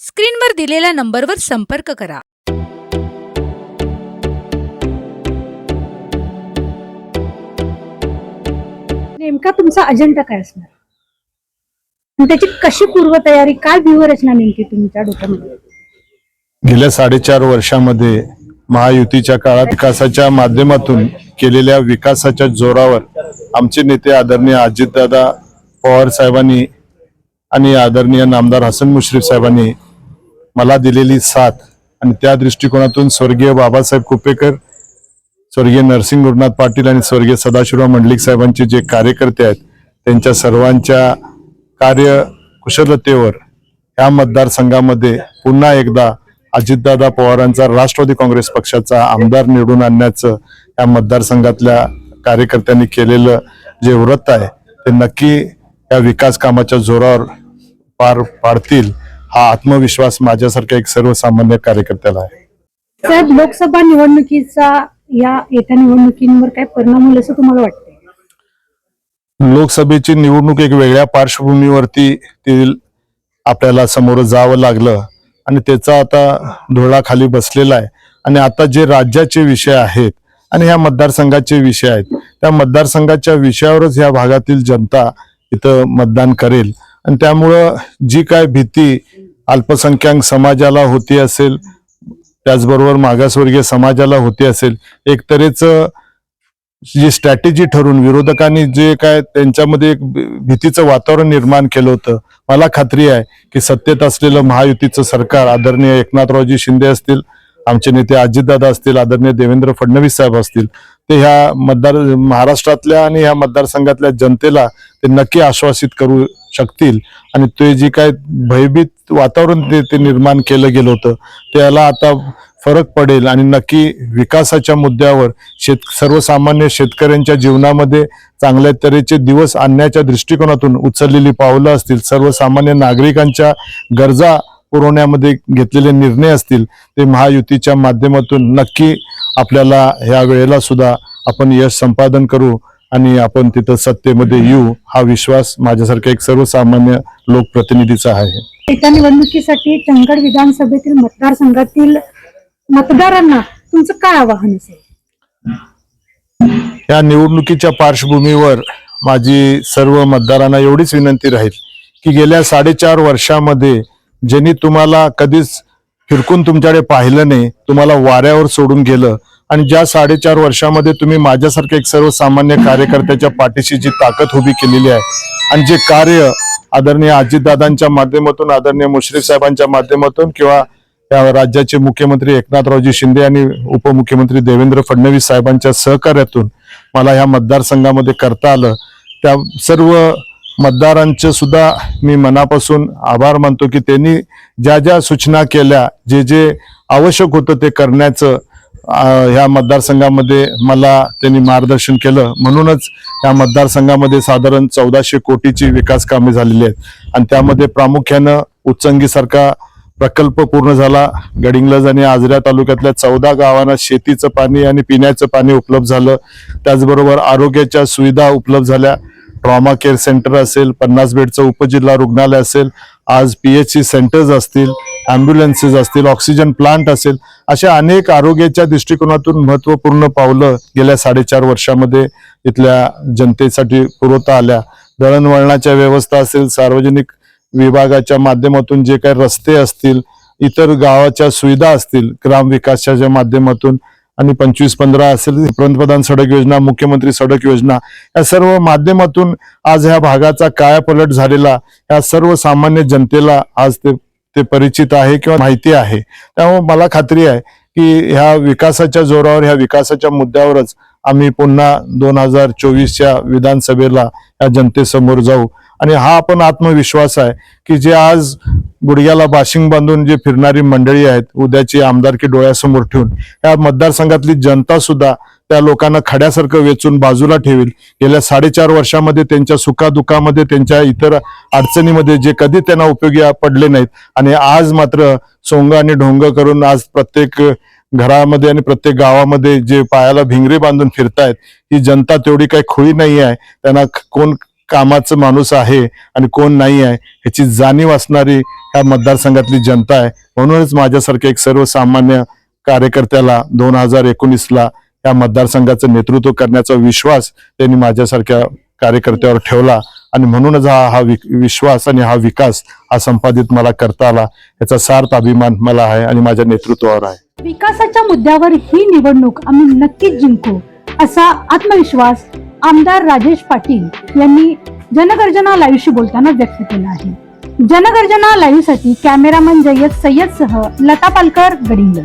स्क्रीनवर दिलेल्या नंबरवर संपर्क करा. नेमका तुमचा अजेंडा काय असणार? आणि त्याची कशी पूर्वतयारी काय व्यूहरचना नेमकी तुमच्या डोक्यामध्ये? गेल्या साडेचार वर्षामध्ये महायुतीच्या काळात विकासाच्या माध्यमातून केलेल्या विकासाच्या जोरावर आमचे नेते आदरणीय अजितदादा पवार साहेबांनी आणि आदरणीय नामदार हसन मुश्रीफ साहेबांनी मला दिलेली साथ आणि त्या दृष्टिकोनातून स्वर्गीय बाबासाहेब कुपेकर स्वर्गीय नरसिंह गुरुनाथ पाटील आणि स्वर्गीय सदाशिवराव मंडलिक साहेबांचे जे कार्यकर्ते आहेत त्यांच्या सर्वांच्या कार्य कुशलतेवर ह्या मतदारसंघामध्ये पुन्हा एकदा अजितदादा पवारांचा राष्ट्रवादी काँग्रेस पक्षाचा आमदार निवडून आणण्याचं या मतदारसंघातल्या कार्यकर्त्यांनी केलेलं जे व्रत आहे ते नक्की या विकास कामाच्या जोरावर पार पाडतील. हा आत्मविश्वास माझ्यासारख्या एक सर्वसामान्य कार्यकर्त्याला आहे. साहेब लोकसभा निवडणुकीचा या येत्या निवडणुकींवर काय परिणाम होईल असं तुम्हाला वाटतंय? लोकसभेची निवडणूक एक वेगळ्या पार्श्वभूमीवरती ती आपल्याला समोर जावं लागलं आणि त्याचा आता धुळा खाली बसलेला आहे. आणि आता जे राज्याचे विषय आहेत आणि ह्या मतदारसंघाचे विषय आहेत त्या मतदारसंघाच्या विषयावरच ह्या भागातील जनता इथं मतदान करेल. आणि त्यामुळं जी काय भीती अल्पसंख्याक समाजाला होती असेल त्याचबरोबर मागासवर्गीय समाजाला होती असेल एक तऱ्हेच जी स्ट्रॅटेजी ठरून विरोधकांनी जे काय त्यांच्यामध्ये एक भीतीचं वातावरण निर्माण केलं होतं. मला खात्री आहे की सत्तेत असलेलं महायुतीचं सरकार आदरणीय एकनाथरावजी शिंदे असतील आमचे नेते अजितदादा असतील आदरणीय देवेंद्र फडणवीस साहेब असतील ते ह्या मतदार महाराष्ट्रातल्या आणि ह्या मतदारसंघातल्या जनतेला ते नक्की आश्वासित करू शकतील. आणि ते जे काय भयभीत वातावरण ते ते निर्माण केलं गेलं होतं त्याला आता फरक पडेल. आणि नक्की विकासाच्या मुद्द्यावर शेत सर्वसामान्य शेतकऱ्यांच्या जीवनामध्ये चांगल्या तऱ्हेचे दिवस आणण्याच्या दृष्टिकोनातून उचललेली पावलं असतील सर्वसामान्य नागरिकांच्या गरजा पुरवण्यामध्ये घेतलेले निर्णय असतील ते महायुतीच्या माध्यमातून नक्की आपल्याला ह्या वेळेला सुद्धा आपण यश संपादन करू आणि आपण तिथं सत्तेमध्ये येऊ हा विश्वास माझ्यासारख्या एक सर्वसामान्य लोकप्रतिनिधीचा आहे. येत्या निवडणुकीसाठी चंगड विधानसभेतील मतदारसंघातील मतदारांना तुमचं काय आवाहन असेल? या निवडणुकीच्या पार्श्वभूमीवर माझी सर्व मतदारांना एवढीच विनंती राहील की गेल्या साडेचार वर्षामध्ये ज्यांनी तुम्हाला कधीच फिरकून तुमच्याकडे पाहिलं नाही तुम्हाला वाऱ्यावर सोडून गेलं. आणि ज्या साडेचार वर्षामध्ये तुम्ही माझ्यासारख्या एक सर्वसामान्य कार्यकर्त्याच्या पाठीशी जी ताकद उभी केलेली आहे आणि जे कार्य आदरणीय अजितदादांच्या माध्यमातून आदरणीय मुश्रीफ साहेबांच्या माध्यमातून किंवा त्या राज्याचे मुख्यमंत्री एकनाथरावजी शिंदे आणि उपमुख्यमंत्री देवेंद्र फडणवीस साहेबांच्या सहकार्यातून मला ह्या मतदारसंघामध्ये करता आलं. त्या सर्व मतदारांचे सुद्धा मी मनापासून आभार मानतो की त्यांनी ज्या ज्या सूचना केल्या जे जे आवश्यक होतं ते करण्याचं ह्या मतदारसंघामध्ये मला त्यांनी मार्गदर्शन केलं. म्हणूनच या मतदारसंघामध्ये साधारण चौदाशे कोटीची विकास कामे झालेली आहेत. आणि त्यामध्ये प्रामुख्यानं उच्चंगीसारखा प्रकल्प पूर्ण झाला. गडिंग्लज आणि आजऱ्या तालुक्यातल्या चौदा गावांना शेतीचं पाणी आणि पिण्याचं पाणी उपलब्ध झालं. त्याचबरोबर आरोग्याच्या सुविधा उपलब्ध झाल्या. ट्रॉमा केअर सेंटर असेल पन्नास बेडचं उपजिल्हा रुग्णालय असेल आज पी एच सी सेंटर्स असतील ॲम्ब्युलन्सेस असतील ऑक्सिजन प्लांट असेल अशा अनेक आरोग्याच्या दृष्टिकोनातून महत्त्वपूर्ण पावलं गेल्या साडेचार वर्षामध्ये इथल्या जनतेसाठी पुरवता आल्या. दळणवळणाच्या व्यवस्था असेल सार्वजनिक विभागाच्या माध्यमातून जे काही रस्ते असतील इतर गावाच्या सुविधा असतील ग्रामविकासाच्या माध्यमातून आणि पंचवीस पंधरा असेल पंतप्रधान सडक योजना मुख्यमंत्री सडक योजना या सर्व माध्यमातून आज ह्या भागाचा कायापलट झालेला या सर्व सामान्य जनतेला आज ते ते परिचित आहे किंवा माहिती आहे. त्यामुळे मला खात्री आहे की ह्या विकासाच्या जोरावर ह्या विकासाच्या मुद्द्यावरच आम्ही पुन्हा दोन हजार चोवीसच्या विधानसभेला या जनतेसमोर जाऊ. आणि हा आपण आत्मविश्वास आहे की जे आज गुडघ्याला बाशिंग बांधून जे फिरणारी मंडळी आहेत उद्याची आमदारकी डोळ्यासमोर ठेवून या मतदारसंघातली जनता सुद्धा त्या लोकांना खड्यासारखं वेचून बाजूला ठेवेल. गेल्या साडेचार वर्षामध्ये त्यांच्या सुखादुखामध्ये त्यांच्या इतर अडचणीमध्ये जे कधी त्यांना उपयोगी पडले नाहीत. आणि आज मात्र सोंग आणि ढोंग करून आज प्रत्येक घरामध्ये आणि प्रत्येक गावामध्ये जे पायाला भिंगरे बांधून फिरतायत ही जनता तेवढी काही खुळी नाही आहे त्यांना कोण कामाचं माणूस आहे आणि कोण नाही आहे ह्याची जाणीव असणारी ह्या मतदारसंघातली जनता आहे. म्हणूनच माझ्यासारखे एक सर्वसामान्य कार्यकर्त्याला दोन हजार एकोणीसला या मतदारसंघाचं नेतृत्व करण्याचा विश्वास त्यांनी माझ्यासारख्या कार्यकर्त्यावर ठेवला. आणि म्हणूनच हा हा विश्वास आणि हा विकास हा संपादित मला करता आला. याचा सार्थ अभिमान मला आहे आणि माझ्या नेतृत्वावर आहे. विकासाच्या मुद्द्यावर ही निवडणूक आम्ही नक्कीच जिंकू असा आत्मविश्वास आमदार राजेश पाटील यांनी जनगर्जना लाईव्हशी बोलताना व्यक्त केला आहे. जनगर्जना लाईव्हसाठी कॅमेरामन जय्यद सय्यद सह लता पालकर गडिंग